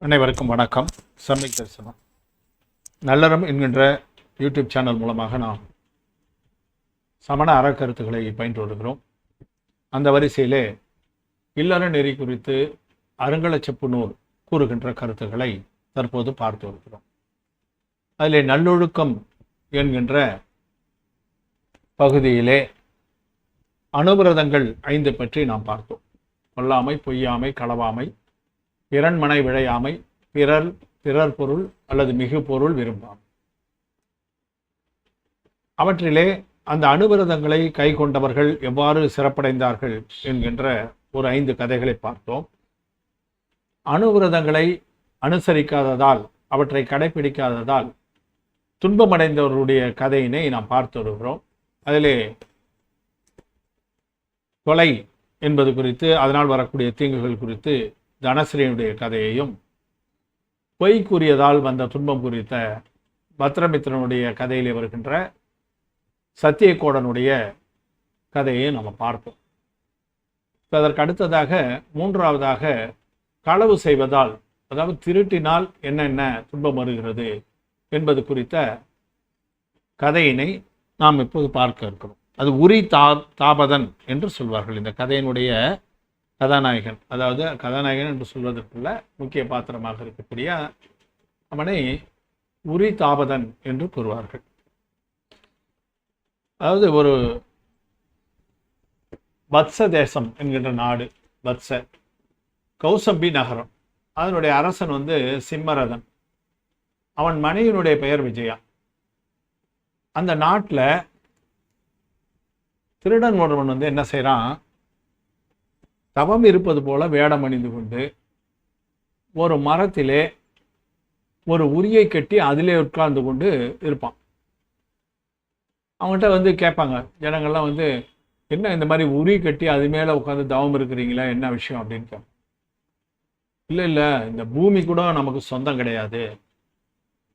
அனைவருக்கும் வணக்கம். சம்மிக் தரிசனம். நல்லறம் என்கின்ற யூடியூப் சேனல் மூலமாக நாம் சமண அறக்கருத்துக்களை பயின்று வருகிறோம். அந்த வரிசையிலே இல்லற நெறி குறித்து அருங்கலச்செப்பு நூல் கூறுகின்ற கருத்துக்களை தற்போது பார்த்து வருகிறோம். அதிலே நல்லொழுக்கம் என்கின்ற பகுதியிலே அனுபிரதங்கள் ஐந்து பற்றி நாம் பார்த்தோம். கொல்லாமை பொய்யாமை களவாமை பிறன்மனை விழையாமை பிறர் பிறர் பொருள் அல்லது மிகு பொருள் விரும்பாம். அவற்றிலே அந்த அனுபிரதங்களை கை கொண்டவர்கள் எவ்வாறு சிறப்படைந்தார்கள் என்கின்ற ஒரு ஐந்து கதைகளை பார்த்தோம். அணுவிரதங்களை அனுசரிக்காததால் அவற்றை கடைபிடிக்காததால் துன்பமடைந்தவர்களுடைய கதையினை நாம் பார்த்து வருகிறோம். அதிலே கொலை என்பது குறித்து அதனால் வரக்கூடிய தீங்குகள் குறித்து தனஸ்ரீனுடைய கதையையும் பொய் கூறியதால் வந்த துன்பம் குறித்த பத்ரமித்திரனுடைய கதையிலே வருகின்ற சத்தியகோடனுடைய கதையை நம்ம பார்ப்போம். இப்போ அதற்கு அடுத்ததாக மூன்றாவதாக களவு செய்வதால் அதாவது திருட்டினால் என்னென்ன துன்பம் வருகிறது என்பது குறித்த கதையினை நாம் இப்போது பார்க்க இருக்கிறோம். அது உரி தா தாபதன் என்று சொல்வார்கள். இந்த கதையினுடைய கதாநாயகன். அதாவது கதாநாயகன் என்று சொல்வதற்குள்ள முக்கிய பாத்திரமாக இருக்கக்கூடிய அவனை உரி தாபதன் என்று கூறுவார்கள். அதாவது ஒரு வத்ச தேசம் என்கின்ற நாடு வத்ச. கௌசம்பி நகரம். அதனுடைய அரசன் வந்து சிம்மரதன். அவன் மனைவியினுடைய பெயர் விஜயா. அந்த நாட்டில் திருடன் ஒருவன் வந்து என்ன செய்கிறான் தவம் இருப்பது போல வேடம் அணிந்து கொண்டு ஒரு மரத்திலே ஒரு உரியை கட்டி அதிலே உட்கார்ந்து கொண்டு இருப்பான். அவன்கிட்ட வந்து கேட்பாங்க ஜனங்கள்லாம் வந்து என்ன இந்த மாதிரி உரி கட்டி அது மேலே உட்காந்து தவம் இருக்கிறீங்களா? என்ன விஷயம்? அப்படின்னு இல்லை இல்லை இந்த பூமி கூட நமக்கு சொந்தம் கிடையாது.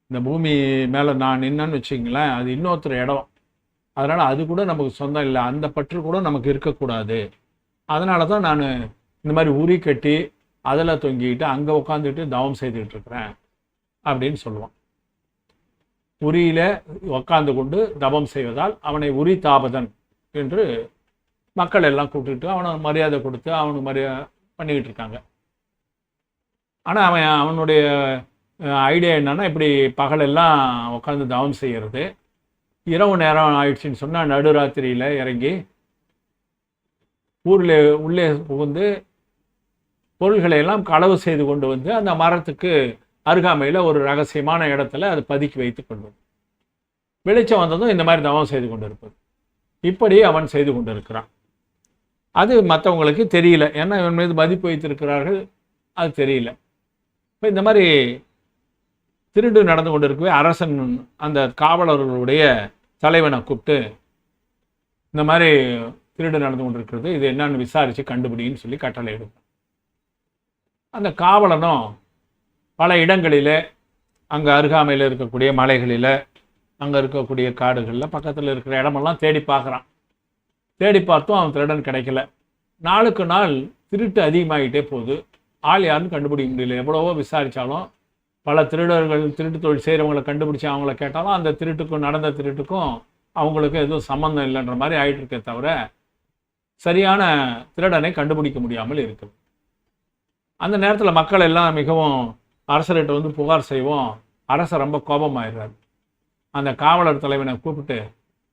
இந்த பூமி மேலே நான் நின்னேன்னு வச்சுங்களேன் அது இன்னொருத்தர் இடம். அதனால் அது கூட நமக்கு சொந்தம் இல்லை. அந்த பற்று கூட நமக்கு இருக்கக்கூடாது. அதனால தான் நான் இந்த மாதிரி உரி கட்டி அதில் தொங்கிக்கிட்டு அங்கே உட்காந்துட்டு தவம் செய்துக்கிட்டு இருக்கிறேன் அப்படின்னு சொல்லுவான். உரியில உட்காந்து கொண்டு தவம் செய்வதால் அவனை உரி தாபதன் என்று மக்கள் எல்லாம் கூப்பிட்டுட்டு அவனை மரியாதை கொடுத்து அவனுக்கு மரியா பண்ணிக்கிட்டு இருக்காங்க ஆனால் அவன் அவனுடைய ஐடியா என்னன்னா இப்படி பகலெல்லாம் உட்காந்து தவம் செய்கிறது இரவு நேரம் ஆயிடுச்சுன்னு சொன்னால் நடுராத்திரியில் இறங்கி ஊரில் உள்ளே புகுந்து பொருள்களை எல்லாம் களவு செய்து கொண்டு வந்து அந்த மரத்துக்கு அருகாமையில் ஒரு ரகசியமான இடத்துல அதை பதுக்கி வைத்து கொள்வது. வெளிச்சம் வந்ததும் இந்த மாதிரி தவம் செய்து கொண்டு இருப்பது இப்படி அவன் செய்து கொண்டு இருக்கிறான் அது மற்றவங்களுக்கு தெரியல. ஏன்னா இவன் மீது மதிப்பு வைத்திருக்கிறார்கள். அது தெரியல. இப்போ இந்த மாதிரி திருடு நடந்து கொண்டு இருக்கவே அரசன் அந்த காவலர்களுடைய தலைவனை கூப்பிட்டு இந்த மாதிரி திருடு நடந்து கொண்டிருக்கிறது. இது என்னன்னு விசாரித்து கண்டுபிடின்னு சொல்லி கட்டளை அந்த காவலனும் பல இடங்களில் அங்கே அருகாமையில் இருக்கக்கூடிய மலைகளில் அங்கே இருக்கக்கூடிய காடுகளில் பக்கத்தில் இருக்கிற இடமெல்லாம் தேடி பார்க்குறான். தேடி பார்த்தும் அவன் திருடன் கிடைக்கல. நாளுக்கு நாள் திருட்டு அதிகமாகிட்டே போகுது. ஆள் யாருன்னு கண்டுபிடிக்க முடியல. எவ்வளவோ விசாரித்தாலும் பல திருடர்கள் திருட்டு தொழில் செய்கிறவங்களை கண்டுபிடிச்சி அவங்கள கேட்டாலும் அந்த திருட்டுக்கும் நடந்த திருட்டுக்கும் அவங்களுக்கு எதுவும் சம்மந்தம் இல்லைன்ற மாதிரி ஆகிட்டு இருக்கே தவிர சரியான திருடனை கண்டுபிடிக்க முடியாமல் இருக்குது அந்த நேரத்தில் மக்கள் எல்லாம் மிகவும் அரசர்கிட்ட வந்து புகார் செய்வோம். அரசர் ரொம்ப கோபமாயிடுறாரு. அந்த காவலர் தலைவனை கூப்பிட்டு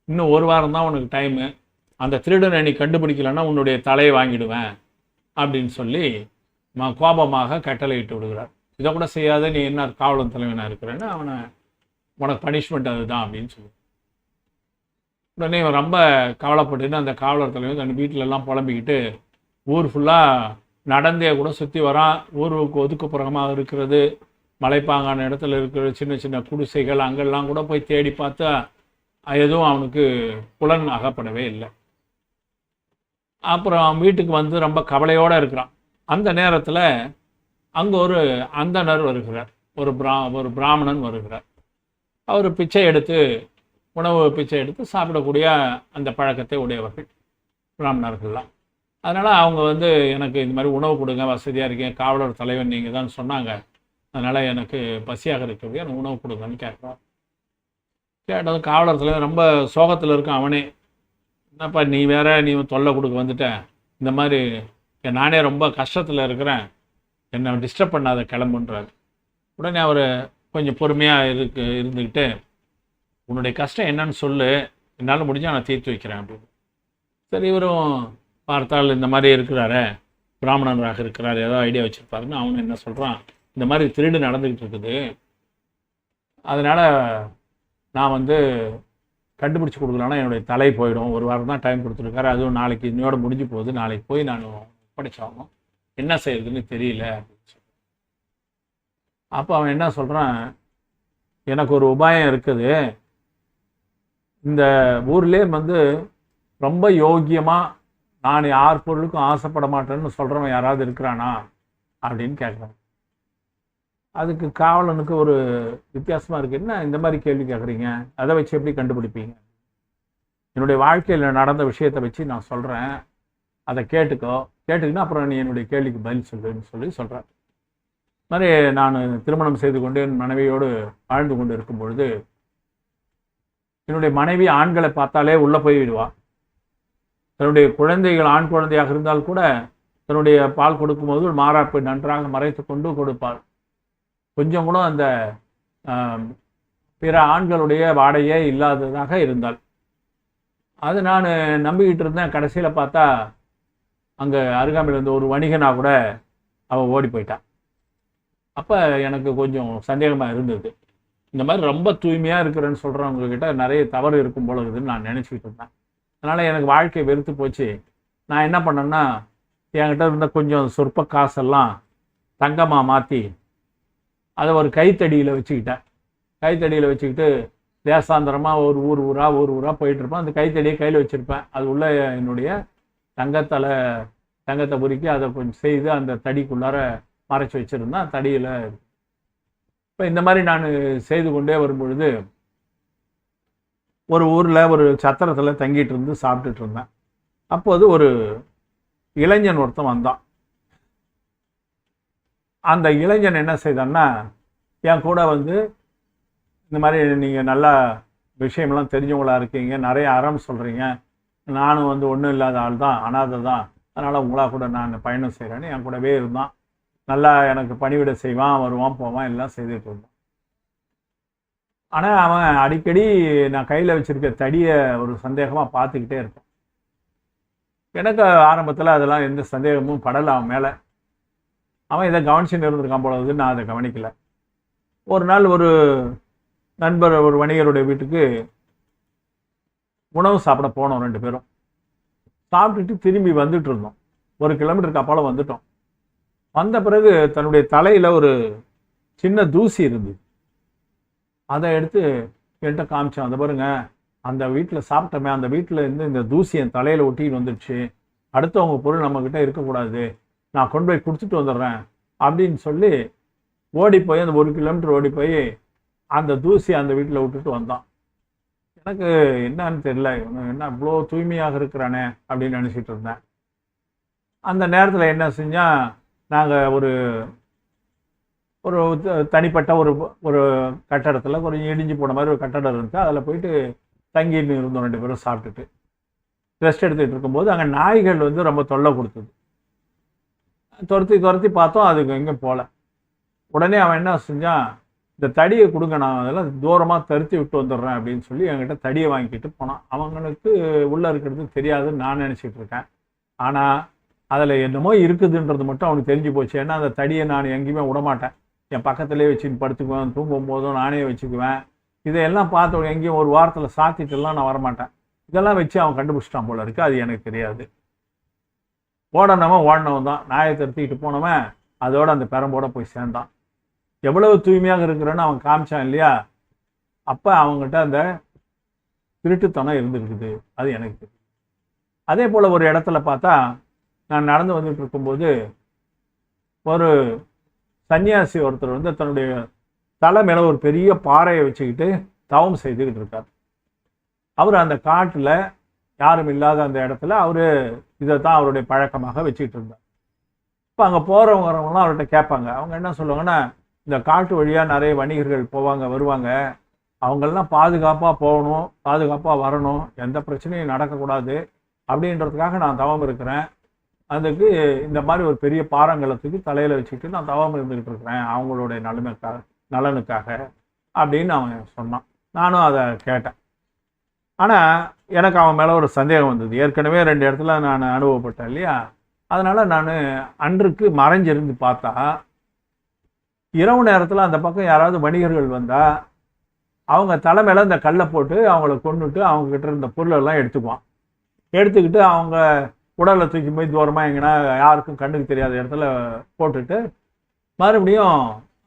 இன்னும் ஒரு வாரம் தான் உனக்கு டைமு அந்த திருடனை நீ கண்டுபிடிக்கலன்னா உன்னுடைய தலையை வாங்கிடுவேன். அப்படின்னு சொல்லி கோபமாக கோபமாக கட்டளையிட்டு விடுகிறார். இதை கூட செய்யாத நீ என்ன காவலர் தலைவனாக இருக்கிறேன்னு அவனை உனக்கு பனிஷ்மெண்ட் அதுதான் அப்படின்னு சொல்லி. உடனே இவன் ரொம்ப கவலைப்பட்டுன்னு அந்த காவலர் தலைவன் தன் வீட்டிலலாம் புலம்பிக்கிட்டு ஊர் ஃபுல்லாக நடந்தே கூட சுற்றி வரான். ஊருக்கு ஒதுக்குப்புறமாக இருக்கிறது மலைப்பாங்கான இடத்துல இருக்கிற சின்ன சின்ன குடிசைகள் அங்கெல்லாம் கூட போய் தேடி பார்த்தா எதுவும் அவனுக்கு புலன் அகப்படவே இல்லை. அப்புறம் அவன் வீட்டுக்கு வந்து ரொம்ப கவலையோடு இருக்கிறான். அந்த நேரத்தில் அங்கே ஒரு அந்தனர் வருகிறார். ஒரு பிரா ஒரு பிராமணன் வருகிறார். அவர் பிச்சை எடுத்து உணவு பிச்சை எடுத்து சாப்பிடக்கூடிய அந்த பழக்கத்தை உடையவர்கள் பிராமணர்கள்லாம். அதனால் அவங்க வந்து எனக்கு இந்த மாதிரி உணவு கொடுங்க வசதியாக இருக்கேன் காவலர் தலைவன் நீங்கள் தான் சொன்னாங்க. அதனால் எனக்கு பசியாக இருக்கிறது எனக்கு உணவு கொடுங்கன்னு கேட்குறான் கேட்டதும் காவலர் தலைவர் ரொம்ப சோகத்தில் இருக்கான் அவனே. என்னப்பா நீ வேற நீ தொல்லை கொடுக்க வந்துட்ட. இந்த மாதிரி நானே ரொம்ப கஷ்டத்தில் இருக்கிறேன். என்னை டிஸ்டர்ப் பண்ணாத கிளம்புன்றார். உடனே அவர் கொஞ்சம் பொறுமையாக இருக்கு இருந்துக்கிட்டு உன்னுடைய கஷ்டம் என்னன்னு சொல்லு. என்னால் முடிஞ்சால் நான் தீர்த்து வைக்கிறேன் அப்படின்னு. சரி இவரும் பார்த்தால் இந்த மாதிரி இருக்கிறாரே பிராமணராக இருக்கிறார் ஏதோ ஐடியா வச்சுருப்பாருன்னு அவனு என்ன சொல்கிறான் இந்த மாதிரி திருடு நடந்துக்கிட்டு இருக்குது. அதனால் நான் வந்து கண்டுபிடிச்சி கொடுக்கலன்னா என்னுடைய தலை போயிடும். ஒரு வாரம் தான் டைம் கொடுத்துருக்காரு. அதுவும் நாளைக்கு இன்னையோட முடிஞ்சு போகுது. நாளைக்கு போய் நான் படித்தாகணும் என்ன செய்யறதுன்னு தெரியல அப்படின்னு சொல்லி. அப்போ அவன் என்ன சொல்கிறான் எனக்கு ஒரு உபாயம் இருக்குது. இந்த ஊர்லேயே வந்து ரொம்ப யோக்கியமாக நான் யார் பொருளுக்கும் ஆசைப்பட மாட்டேன்னு சொல்கிறவன் யாராவது இருக்கிறானா அப்படின்னு கேட்குறான். அதுக்கு காவலனுக்கு ஒரு வித்தியாசமாக இருக்குது என்ன இந்த மாதிரி கேள்வி கேட்குறீங்க? அதை வச்சு எப்படி கண்டுபிடிப்பீங்க? என்னுடைய வாழ்க்கையில் நடந்த விஷயத்தை வச்சு நான் சொல்கிறேன் அதை கேட்டுக்கோ. கேட்டுக்கினா அப்புறம் நீ என்னுடைய கேள்விக்கு பதில் சொல்லுன்னு சொல்லி சொல்கிறேன் மாதிரி நான் திருமணம் செய்து கொண்டு என் மனைவியோடு வாழ்ந்து கொண்டு இருக்கும் பொழுது என்னுடைய மனைவி ஆண்களை பார்த்தாலே உள்ளே போய் விடுவா. தன்னுடைய குழந்தைகள் ஆண் குழந்தையாக இருந்தால் கூட தன்னுடைய பால் கொடுக்கும்போது மாறாப்பை நன்றாக மறைத்து கொண்டு கொடுப்பாள். கொஞ்சம் கூட அந்த பிற ஆண்களுடைய வாடையே இல்லாததாக இருந்தாள். அது நான் நம்பிக்கிட்டு இருந்தேன். கடைசியில் பார்த்தா அங்கே அருகாமையில் இருந்த ஒரு வணிகனாக கூட அவள் ஓடி போயிட்டான் அப்போ எனக்கு கொஞ்சம் சந்தேகமாக இருந்தது. இந்த மாதிரி ரொம்ப தூய்மையாக இருக்கிறேன்னு சொல்கிறவங்க கிட்ட நிறைய தவறு இருக்கும் போல இருக்குதுன்னு நான் நினச்சிக்கிட்டு இருந்தேன் அதனால் எனக்கு வாழ்க்கை வெறுத்து போச்சு. நான் என்ன பண்ணேன்னா என்கிட்ட இருந்த கொஞ்சம் சொற்ப காசெல்லாம் தங்கமாக மாற்றி அதை ஒரு கைத்தடியில் வச்சுக்கிட்டேன். கைத்தடியில் வச்சுக்கிட்டு தேசாந்திரமாக ஒரு ஊர் ஊராக ஊர் ஊராக போயிட்டுருப்பேன் அந்த கைத்தடியை கையில் வச்சுருப்பேன். அது உள்ள என்னுடைய தங்கத்தலை தங்கத்தை பொறுக்கி அதை கொஞ்சம் செய்து அந்த தடிக்குள்ளார மறைச்சி வச்சுருந்தேன். தடியில் இப்போ இந்த மாதிரி நான் செய்து கொண்டே வரும்பொழுது ஒரு ஊரில் ஒரு சத்திரத்தில் தங்கிட்டு இருந்து சாப்பிட்டுட்டு இருந்தேன். அப்போது ஒரு இளைஞன் ஒருத்தன் வந்தான். அந்த இளைஞன் என்ன செய்தான்னா என் கூட வந்து இந்த மாதிரி நீங்கள் நல்லா விஷயம்லாம் தெரிஞ்சவங்களா இருக்கீங்க நிறைய அறம் சொல்கிறீங்க நானும் வந்து ஒன்றும் இல்லாத ஆள் தான் அனாதை தான் அதனால் உங்களா கூட நான் பயணம் செய்கிறேன்னு என் கூடவே இருந்தான். நல்லா எனக்கு பணிவிட செய்வான் வருவான் போவான் எல்லாம் செய்துட்டு இருந்தான் ஆனால் அவன் அடிக்கடி நான் கையில் வச்சிருக்க தடியை ஒரு சந்தேகமாக பார்த்துக்கிட்டே இருப்பான். எனக்கு ஆரம்பத்தில் அதெல்லாம் எந்த சந்தேகமும் படலை அவன் மேலே. அவன் இதை கவனிச்சுட்டு இருந்திருக்கான் போலது நான் அதை கவனிக்கலை. ஒரு நாள் ஒரு நண்பர் ஒரு வணிகருடைய வீட்டுக்கு உணவு சாப்பிட போனோம் ரெண்டு பேரும். சாப்பிட்டுட்டு திரும்பி வந்துட்டு இருந்தோம். ஒரு கிலோமீட்டருக்கு அப்பால வந்துட்டோம். வந்த பிறகு தன்னுடைய தலையில் ஒரு சின்ன தூசி இருந்தது. அதை எடுத்து என்கிட்ட காமிச்சான். அந்த பாருங்க அந்த வீட்டில் சாப்பிட்டோமே அந்த வீட்டில் இருந்து இந்த தூசி என் தலையில் ஒட்டிட்டு வந்துடுச்சு அடுத்தவங்க பொருள் நம்மக்கிட்ட இருக்கக்கூடாது நான் கொண்டு போய் கொடுத்துட்டு வந்துடுறேன். அப்படின்னு சொல்லி ஓடி போய் அந்த ஒரு கிலோமீட்டர் ஓடி போய் அந்த தூசி அந்த வீட்டில் விட்டுட்டு வந்தான். எனக்கு என்னன்னு தெரியல என்ன இவ்வளோ தூய்மையாக இருக்கிறானே? அப்படின்னு நினச்சிட்டு இருந்தேன். அந்த நேரத்தில் என்ன செஞ்சால் நாங்கள் ஒரு ஒரு த- தனிப்பட்ட ஒரு ஒரு கட்டடத்தில் ஒரு இடிஞ்சு போன மாதிரி ஒரு கட்டடம் இருந்துச்சு. அதில் போயிட்டு தங்கின்னு இருந்தோம் ரெண்டு பேரும் சாப்பிட்டுட்டு. ரெஸ்ட் எடுத்துகிட்டு இருக்கும்போது அங்கே நாய்கள் வந்து ரொம்ப தொல்லை கொடுத்தது. துரத்தி துரத்தி பார்த்தோம் அதுக்கு எங்கேயும் போகல உடனே அவன் என்ன செஞ்சான் இந்த தடியை கொடுங்க நான் அதெல்லாம் தூரமாக தருத்தி விட்டு வந்துடுறேன் அப்படின்னு சொல்லி என்கிட்ட தடியை வாங்கிட்டு போனான். அவங்களுக்கு உள்ளே இருக்கிறது தெரியாதுன்னு நான் நினச்சிட்டு இருக்கேன். ஆனால் அதில் என்னமோ இருக்குதுன்றது மட்டும் அவனுக்கு தெரிஞ்சு போச்சு. ஏன்னா அந்த தடியை நான் எங்கேயுமே விடமாட்டேன். என் பக்கத்துலேயே வச்சுன்னு படுத்துக்குவேன் தூங்கும் போதும் நானே வச்சுக்குவேன். இதையெல்லாம் பார்த்து எங்கேயும் ஒரு வாரத்தில் சாத்திட்டுலாம் நான் வரமாட்டேன். இதெல்லாம் வச்சு அவன் கண்டுபிடிச்சிட்டான் போல இருக்கு. அது எனக்கு தெரியாது. ஓடனவன் ஓடினவன் தான். நாயை திருத்திக்கிட்டு போனவன் அதோட அந்த பெரம்போட போய் சேர்ந்தான். எவ்வளவு தூய்மையாக இருக்கிறேன்னு அவன் காமிச்சான் இல்லையா? அப்போ அவங்ககிட்ட அந்த திருட்டுத்தனம் இருந்துருக்குது அது எனக்கு அதே போல் ஒரு இடத்துல பார்த்தா நான் நடந்து வந்துட்டு இருக்கும்போது ஒரு சன்னியாசி ஒருத்தர் வந்து தன்னுடைய தலை மேலே ஒரு பெரிய பாறையை வச்சுக்கிட்டு தவம் செய்துக்கிட்டு இருக்கார். அவர் அந்த காட்டில் யாரும் இல்லாத அந்த இடத்துல அவர் இதை தான் அவருடைய பழக்கமாக வச்சுக்கிட்டு இருந்தார். இப்போ அங்கே போகிறவங்க வரவங்களாம் அவர்கிட்ட கேட்பாங்க. அவங்க என்ன சொல்லுவாங்கன்னா இந்த காட்டு வழியாக நிறைய வணிகர்கள் போவாங்க வருவாங்க. அவங்கெல்லாம் பாதுகாப்பாக போகணும் பாதுகாப்பாக வரணும் எந்த பிரச்சனையும் நடக்கக்கூடாது அப்படின்றதுக்காக நான் தவம் இருக்கிறேன். அதுக்கு இந்த மாதிரி ஒரு பெரிய பாறாங்கலத்துக்கு தலையில் வச்சுக்கிட்டு நான் தவம் இருந்துக்கிட்டு இருக்கிறேன் அவங்களுடைய நலனுக்காக நலனுக்காக அப்படின்னு அவன் சொன்னான். நானும் அதை கேட்டேன். ஆனால் எனக்கு அவன் மேலே ஒரு சந்தேகம் வந்தது. ஏற்கனவே ரெண்டு இடத்துல நான் அனுபவப்பட்டேன் இல்லையா? அதனால் நான் அன்றுக்கு மறைஞ்சிருந்து பார்த்தா இரவு நேரத்தில் அந்த பக்கம் யாராவது வணிகர்கள் வந்தால் அவங்க தலைமையில் இந்த கல்லை போட்டு அவங்கள கொண்டுட்டு அவங்கக்கிட்ட இருந்த பொருளெல்லாம் எடுத்துக்குவான். எடுத்துக்கிட்டு அவங்க உடலை தூக்கி போய் தூரமாக எங்கன்னா யாருக்கும் கண்ணுக்கு தெரியாத இடத்துல போட்டுட்டு மறுபடியும்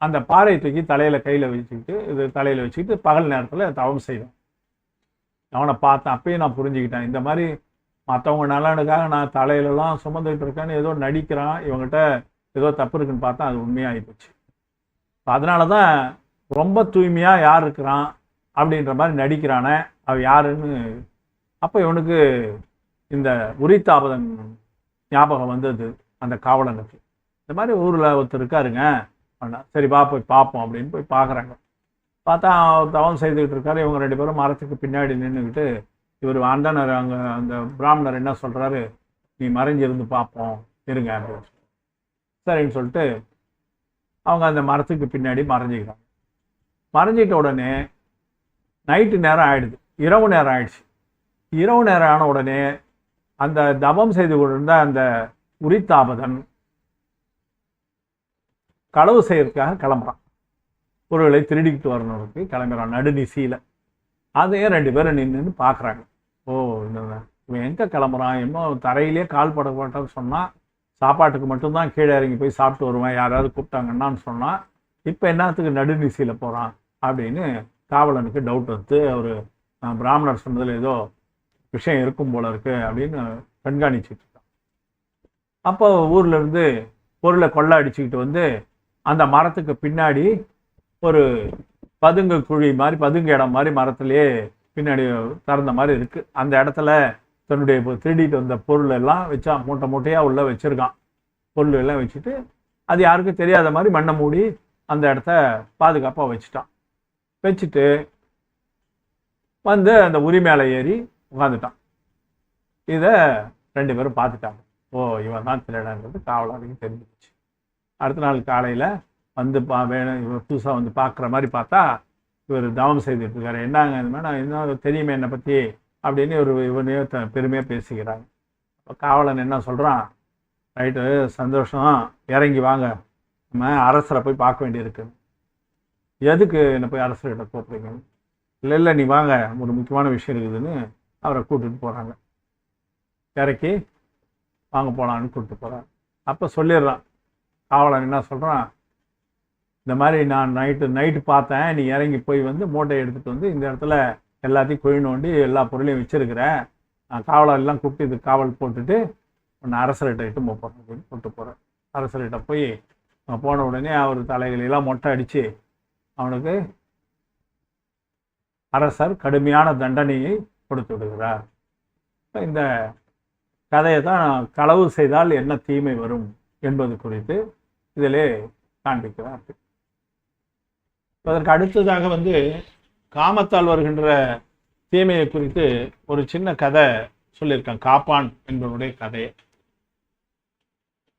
அந்த பாறையை தூக்கி தலையில் கையில் வச்சுக்கிட்டு இது தலையில் வச்சுக்கிட்டு பகல் நேரத்தில் தவம் செய்வேன். அவனை பார்த்தேன். அப்பயும் நான் புரிஞ்சுக்கிட்டேன். இந்த மாதிரி மற்றவங்க நலனுக்காக நான் தலையிலலாம் சுமந்துக்கிட்டு இருக்கேன்னு ஏதோ நடிக்கிறான். இவங்ககிட்ட ஏதோ தப்பு இருக்குன்னு பார்த்தா அது உண்மையாகி போச்சு அதனால தான் ரொம்ப தூய்மையாக யார் இருக்கிறான் அப்படின்ற மாதிரி நடிக்கிறானே. அவள் யாருன்னு அப்போ இவனுக்கு இந்த உரித்தாபதன் ஞாபகம் வந்தது அந்த காவலனுக்கு. இந்த மாதிரி ஊரில் ஒருத்தர் இருக்காருங்க. அப்படின்னா சரி போய் பார்ப்போம் அப்படின்னு போய் பார்க்குறாங்க. பார்த்தா தவம் செய்துக்கிட்டு இருக்காரு. இவங்க ரெண்டு பேரும் மரத்துக்கு பின்னாடி நின்றுக்கிட்டு இவர் அந்தனர் அங்கே அந்த பிராமணர் என்ன சொல்கிறாரு நீ மறைஞ்சிருந்து பார்ப்போம் இருங்க அப்படின்னு சரின்னு சொல்லிட்டு அவங்க அந்த மரத்துக்கு பின்னாடி மறைஞ்சிக்கிறாங்க. மறைஞ்சிட்ட உடனே நைட்டு நேரம் ஆயிடுது. இரவு நேரம் ஆயிடுச்சு. இரவு நேரம் ஆன உடனே அந்த தவம் செய்து கொண்டிருந்த அந்த உரித்தாபதன் களவு செய்யறதுக்காக கிளம்புறான். பொருள்களை திருடிக்கிட்டு வரணுக்கு கிளம்புறான் நடுநிசியில். அதையும் ரெண்டு பேரும் நின்று பார்க்குறாங்க ஓ இந்த இவன் எங்கே கிளம்புறான்? இன்னும் தரையிலே கால் படப்பட்டான்னு சொன்னால் சாப்பாட்டுக்கு மட்டும்தான் கீழே இறங்கி போய் சாப்பிட்டு வருவேன் யாராவது கூப்பிட்டாங்கன்னான்னு சொன்னால் இப்போ என்னத்துக்கு நடுநிசையில் போகிறான் அப்படின்னு காவலனுக்கு டவுட் வந்து அவர் பிராமணர் சொன்னதில் ஏதோ விஷயம் இருக்கும் போல இருக்கு அப்படின்னு கண்காணிச்சுட்டு இருக்கான். அப்போ ஊர்ல இருந்து பொருளை கொள்ள அடிச்சுக்கிட்டு வந்து அந்த மரத்துக்கு பின்னாடி ஒரு பதுங்கு குழி மாதிரி பதுங்கு இடம் மாதிரி மரத்துலேயே பின்னாடி திறந்த மாதிரி இருக்கு. அந்த இடத்துல தன்னுடைய இப்போ திருடிட்டு வந்த பொருள் எல்லாம் வச்சா மூட்டை மூட்டையாக உள்ள வச்சிருக்கான். பொருள் எல்லாம் வச்சுட்டு அது யாருக்கும் தெரியாத மாதிரி மண்ணை மூடி அந்த இடத்த பாதுகாப்பாக வச்சுட்டான். வச்சுட்டு வந்து அந்த உரி மேலே ஏறி உட்காந்துட்டான் இதை ரெண்டு பேரும் பார்த்துட்டாங்க. ஓ இவன் தான் திருடன்றது காவலாளிக்கு தெரிஞ்சு போச்சு அடுத்த நாள் காலையில் வந்து பா வேணும் இவர் புதுசாக வந்து பார்க்குற மாதிரி பார்த்தா இவர் தவம் செய்துட்டு இருக்காரு. என்னங்க இந்த மாதிரி நான் இன்னும் தெரியுமே என்னை பற்றி அப்படின்னு ஒரு இவனையோ த- பெருமையாக பேசிக்கிறாங்க. இப்போ காவலன் என்ன சொல்கிறான் ரைட்டு சந்தோஷம். இறங்கி வாங்க. நம்ம அரசரை போய் பார்க்க வேண்டியிருக்கு. எதுக்கு என்னை போய் அரசர்கிட்ட கூப்பிடுங்க இல்லை இல்லை நீ வாங்க. ஒரு முக்கியமான விஷயம் இருக்குதுன்னு அவரை கூட்டிட்டு போகிறாங்க இறக்கி வாங்க போகலான்னு கூப்பிட்டு போகிறாங்க அப்போ சொல்லிடுறான். காவலன் என்ன சொல்கிறான் இந்த மாதிரி நான் நைட்டு நைட்டு பார்த்தேன். நீ இறங்கி போய் வந்து மூட்டையை எடுத்துகிட்டு வந்து இந்த இடத்துல எல்லாத்தையும் குழி நோண்டி எல்லா பொருளையும் வச்சுருக்கிறேன். நான் காவலெல்லாம் கூப்பிட்டு இது காவல் போட்டுட்டு உன்னை அரசர்கிட்ட இட்டு போகிறேன் அப்படின்னு கூப்பிட்டு போகிறேன் அரசர்கிட்ட போய் அவன் போன உடனே அவர் தலைகளெல்லாம் மொட்டை அடித்து அவனுக்கு அரசர் கடுமையான தண்டனையை கொடுத்து விடுகிறார் இந்த கதையை தான் களவு செய்தால் என்ன தீமை வரும் என்பது குறித்து இதிலே காண்பிக்கிறார்கள் அதற்கு அடுத்ததாக வந்து காமத்தால் வருகின்ற தீமையை குறித்து ஒரு சின்ன கதை சொல்லியிருக்கான் காப்பான் என்பவனுடைய கதை.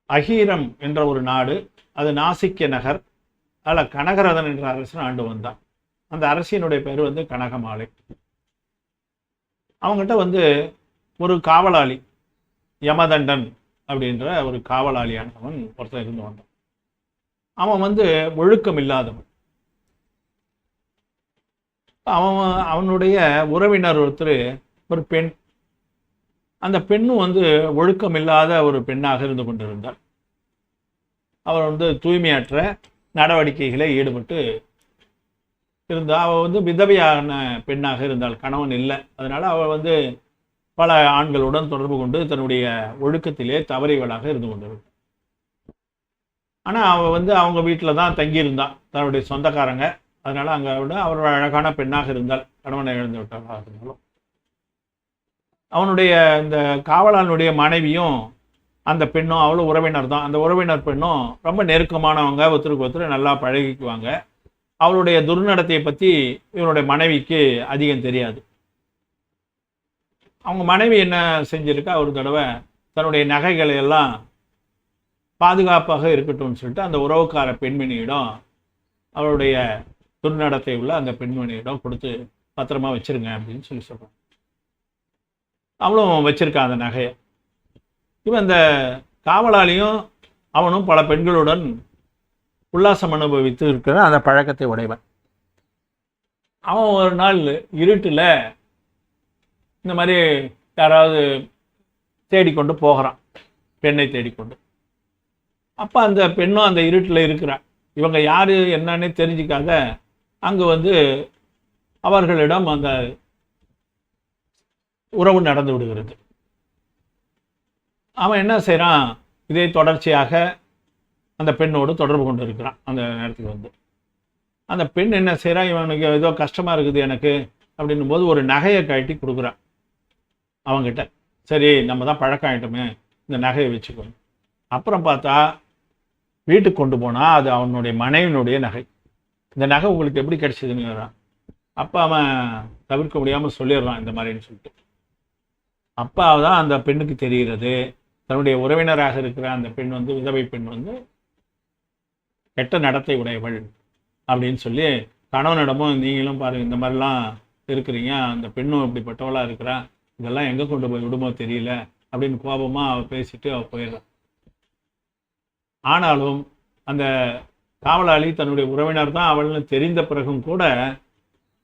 அகீரம் என்ற ஒரு நாடு அது நாசிக்கிய நகர் அதில் கனகரதன் என்ற அரசன் ஆண்டு வந்தான். அந்த அரசியனுடைய பேர் வந்து கனகமாலை. அவங்ககிட்ட வந்து ஒரு காவலாளி யமதண்டன் அப்படின்ற ஒரு காவலாளியானவன் ஒருத்தன் இருந்து வந்தான். அவன் வந்து ஒழுக்கம் இல்லாதவன் அவன் அவனுடைய உறவினர் ஒருத்தர் ஒரு பெண். அந்த பெண்ணும் வந்து ஒழுக்கம் இல்லாத ஒரு பெண்ணாக இருந்து கொண்டிருந்தார் அவர் வந்து தூய்மையற்ற நடவடிக்கைகளை ஈடுபட்டு இருந்தால் அவள் வந்து விதவையான பெண்ணாக இருந்தாள் கணவன் இல்லை. அதனால் அவள் வந்து பல ஆண்களுடன் தொடர்பு கொண்டு தன்னுடைய ஒழுக்கத்திலே தவறியவளாக இருந்து கொண்டிருந்தாள். ஆனால் அவள் வந்து அவங்க வீட்டில் தான் தங்கியிருந்தான் தன்னுடைய சொந்தக்காரங்க. அதனால் அங்கே விட அவர் அழகான பெண்ணாக இருந்தால் கணவனை இழந்து விட்டவளாக இருந்தாலும் அவனுடைய இந்த காவலாளனுடைய மனைவியும் அந்த பெண்ணும் அவளும் உறவினர் தான். அந்த உறவினர் பெண்ணும் ரொம்ப நெருக்கமானவங்க ஒருத்தருக்கு ஒருத்தர் நல்லா பழகிக்குவாங்க. அவளுடைய துர்நடத்தையை பற்றி இவனுடைய மனைவிக்கு அதிகம் தெரியாது. அவங்க மனைவி என்ன செஞ்சிருக்கா? ஒரு தடவை தன்னுடைய நகைகளை எல்லாம் பாதுகாப்பாக இருக்கட்டும்னு சொல்லிட்டு அந்த உறவுக்கார பெண்மணியிடம் அவளுடைய துர்நடத்தை உள்ள அந்த பெண்மணியிடம் கொடுத்து பத்திரமா வச்சிருங்க அப்படின்னு சொல்லி சொல்றான் அவளும் வச்சிருக்கான் அந்த நகையை. இவன் அந்த காவலாளியும் அவனும் பல பெண்களுடன் உல்லாசம் அனுபவித்து இருக்கிற அந்த பழக்கத்தை உடையவன். அவன் ஒரு நாள் இருட்டில் இந்த மாதிரி யாராவது தேடிக்கொண்டு போகிறான் பெண்ணை தேடிக்கொண்டு. அப்போ அந்த பெண்ணும் அந்த இருட்டில் இருக்கிறான். இவங்க யார் என்னன்னே தெரிஞ்சுக்காக அங்கே வந்து அவர்களிடம் அந்த உறவு நடந்து விடுகிறது. அவன் என்ன செய்கிறான் இதே தொடர்ச்சியாக அந்த பெண்ணோடு தொடர்பு கொண்டு இருக்கிறான் அந்த நேரத்துக்கு வந்து. அந்த பெண் என்ன செய்கிறான் இவனுக்கு ஏதோ கஷ்டமாக இருக்குது எனக்கு அப்படின்னும் போது ஒரு நகையை கழட்டி கொடுக்குறான். அவங்ககிட்ட சரி நம்ம தான் பழக்கம் ஆகிட்டோமே இந்த நகையை வச்சுக்கோ. அப்புறம் பார்த்தா வீட்டுக்கு கொண்டு போனால் அது அவனுடைய மனைவினுடைய நகை. இந்த நகை உங்களுக்கு எப்படி கிடைச்சதுங்கிறான் அப்போ அவன் தவிர்க்க முடியாமல் சொல்லிடுறான் இந்த மாதிரின்னு சொல்லிட்டு. அப்பா தான் அந்த பெண்ணுக்கு தெரிகிறது. தன்னுடைய உறவினராக இருக்கிற அந்த பெண் வந்து விதவை பெண் வந்து கெட்ட நடத்தை உடையவள் அப்படின்னு சொல்லி கணவனிடமும் நீங்களும் பாருங்க இந்த மாதிரிலாம் இருக்கிறீங்க அந்த பெண்ணும் இப்படிப்பட்டவளாக இருக்கிறா இதெல்லாம் எங்கே கொண்டு போய் விடுமோ தெரியல அப்படின்னு கோபமாக அவள் பேசிட்டு அவள் போயிடுறான் ஆனாலும் அந்த காவலாளி தன்னுடைய உறவினர் தான் அவள்னு தெரிந்த பிறகும் கூட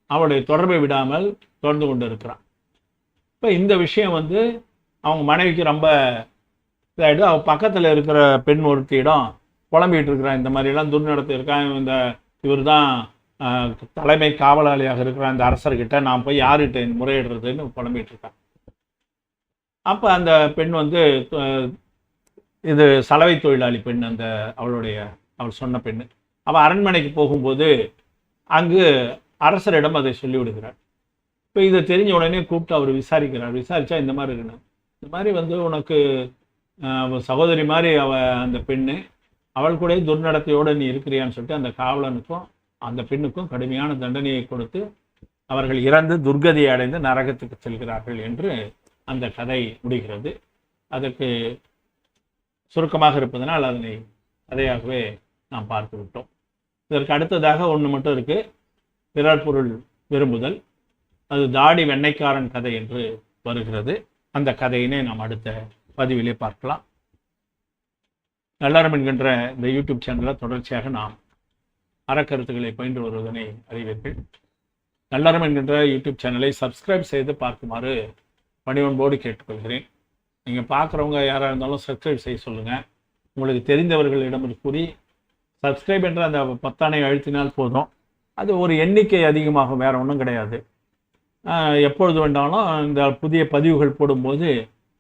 அவளுடைய தொடர்பை விடாமல் தொடர்ந்து கொண்டு இருக்கிறான் இப்போ இந்த விஷயம் வந்து அவங்க மனைவிக்கு ரொம்ப இதாகிடும் அவள் பக்கத்தில் இருக்கிற பெண் ஒருத்தியிடம் புலம்பிகிட்டு இருக்கிறான் இந்த மாதிரிலாம் துர்நடத்தை இருக்கான் இந்த இவர் தான் தலைமை காவலாளியாக இருக்கிற அந்த அரசர்கிட்ட நான் போய் யார்கிட்ட முறையிடுறதுன்னு புலம்பிகிட்டு இருக்கான் அப்போ அந்த பெண் வந்து இது சலவை தொழிலாளி பெண் அந்த அவளுடைய அவள் சொன்ன பெண் அவள் அரண்மனைக்கு போகும்போது அங்கு அரசரிடம் அதை சொல்லிவிடுகிறார் இப்போ இதை தெரிஞ்ச உடனே கூப்பிட்டு அவர் விசாரிக்கிறார். விசாரித்தா இந்த மாதிரி இருக்கணும். இந்த மாதிரி வந்து உனக்கு சகோதரி மாதிரி அவ அந்த பெண்ணு அவள் கூட துர்நடத்தையோடு நீ இருக்கிறியான்னு சொல்லிட்டு அந்த காவலனுக்கும் அந்த பெண்ணுக்கும் கடுமையான தண்டனையை கொடுத்து அவர்கள் இறந்து துர்கதி அடைந்து நரகத்துக்கு செல்கிறார்கள் என்று அந்த கதை முடிகிறது. அதற்கு சுருக்கமாக இருப்பதனால் அதனை கதையாகவே நாம் பார்த்து விட்டோம். இதற்கு அடுத்ததாக ஒன்று மட்டும் இருக்கு. பிறர் பொருள் விரும்புதல். அது தாடி வெண்ணைக்காரன் கதை என்று வருகிறது. அந்த கதையினை நாம் அடுத்த பதிவிலே பார்க்கலாம். நல்லாரம் என்கின்ற இந்த யூடியூப் சேனலில் தொடர்ச்சியாக நாம் அறக்கருத்துக்களை பயின்று வருவதனை அறிவீர்கள் நல்லாரம் என்கின்ற யூடியூப் சேனலை சப்ஸ்கிரைப் செய்து பார்க்குமாறு பணிவன்போடு கேட்டுக்கொள்கிறேன். நீங்கள் பார்க்குறவங்க யாராக இருந்தாலும் சப்ஸ்கிரைப் செய்ய சொல்லுங்கள் உங்களுக்கு தெரிந்தவர்களிடம் கூறி சப்ஸ்கிரைப் என்ற அந்த பத்தானை அழுத்தினால் போதும். அது ஒரு எண்ணிக்கை அதிகமாகும் வேறு ஒன்றும் கிடையாது. எப்பொழுது வேண்டாலும் இந்த புதிய பதிவுகள் போடும்போது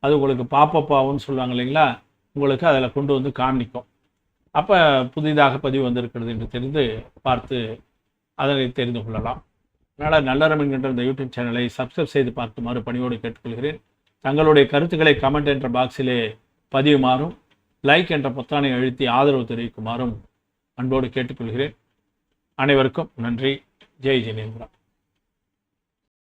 அது உங்களுக்கு பாப்பப்பாவும் சொல்லுவாங்க இல்லைங்களா? உங்களுக்கு அதில் கொண்டு வந்து காண்பிக்கும். அப்போ புதிதாக பதிவு வந்திருக்கிறது என்று தெரிந்து பார்த்து அதனை தெரிந்து கொள்ளலாம். அதனால் நல்லறம் என்கின்ற இந்த யூடியூப் சேனலை சப்ஸ்கிரைப் செய்து பார்க்குமாறு பணியோடு கேட்டுக்கொள்கிறேன். தங்களுடைய கருத்துக்களை கமெண்ட் என்ற பாக்ஸிலே பதிவுமாறும் லைக் என்ற பொத்தானை அழுத்தி ஆதரவு தெரிவிக்குமாறும் அன்போடு கேட்டுக்கொள்கிறேன். அனைவருக்கும் நன்றி. ஜெய் ஜினேந்திரா